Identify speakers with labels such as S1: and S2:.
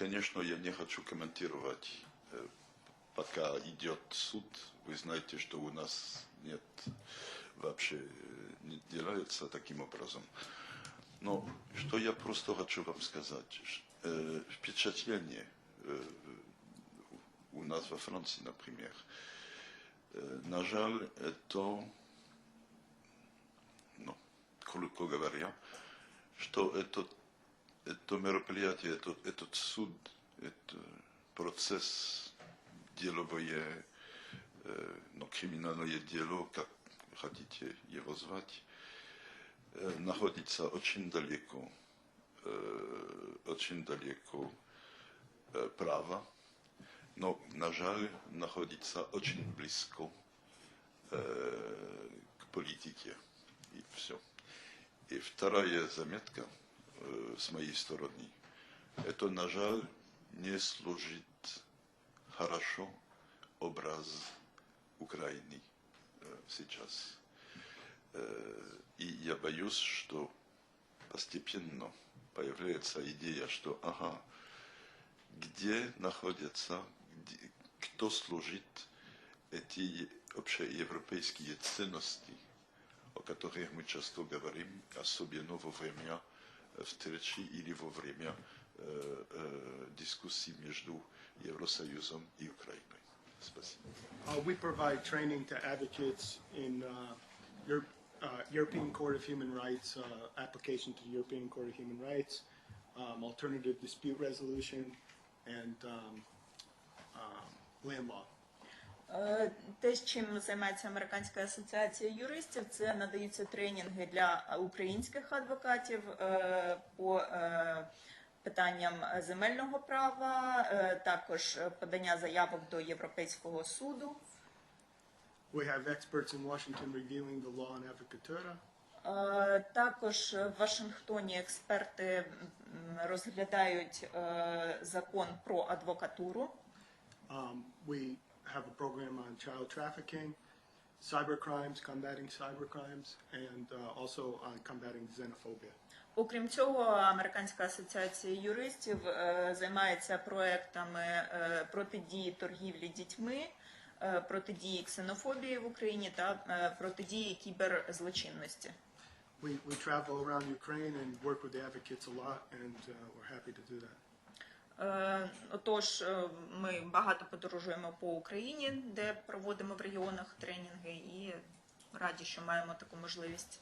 S1: конечно, я не хочу комментировать, э, пока идет суд. Вы знаете, что у нас нет вообще э, не делается таким образом. Но что я просто хочу вам сказать, э, впечатление у нас во Франции, например, на жаль, это, ну, коротко говоря, что это, это мероприятие, это, этот суд, это процесс деловое, э, ну, криминальное дело, как хотите его звать, э, находится очень далеко, э, очень далеко э, права, но, на жаль, находится очень близко э, к политике. И все. И вторая заметка с моей стороны. Это, на жаль, не служит хорошо образ Украины э, сейчас. Э, И я боюсь, что постепенно появляется идея, что ага, где находятся, где- кто служит эти общеевропейские ценности, о которых мы часто говорим, особенно во время э, встречи или во время э, э, дискуссий между Евросоюзом и Украиной. Спасибо.
S2: Uh, we provide training to advocates in uh, Europe, uh, European Court of Human Rights, uh, application to the European Court of Human Rights, um, alternative dispute resolution, and um, um, land law.
S3: Е, Те, чим займається Американська асоціація юристів, це надаються тренінги для українських адвокатів е, по е, питанням земельного права, також подання заявок до Європейського суду.
S2: We have experts in Washington reviewing the law and advocatura.
S3: Також в Вашингтоні експерти розглядають закон про адвокатуру.
S2: Um, we have a program on child trafficking, cybercrimes, combating cybercrimes, and uh, also on combating xenophobia.
S3: Окрім цього, Американська асоціація юристів е, займається проектами е, протидії торгівлі дітьми, е, протидії ксенофобії в Україні та е, протидії кіберзлочинності.
S2: We, we travel around Ukraine and work with the advocates a lot, and uh, we're happy to do that.
S3: Е, Отож, е, ми багато подорожуємо по Україні, де проводимо в регіонах тренінги, і раді, що маємо таку можливість.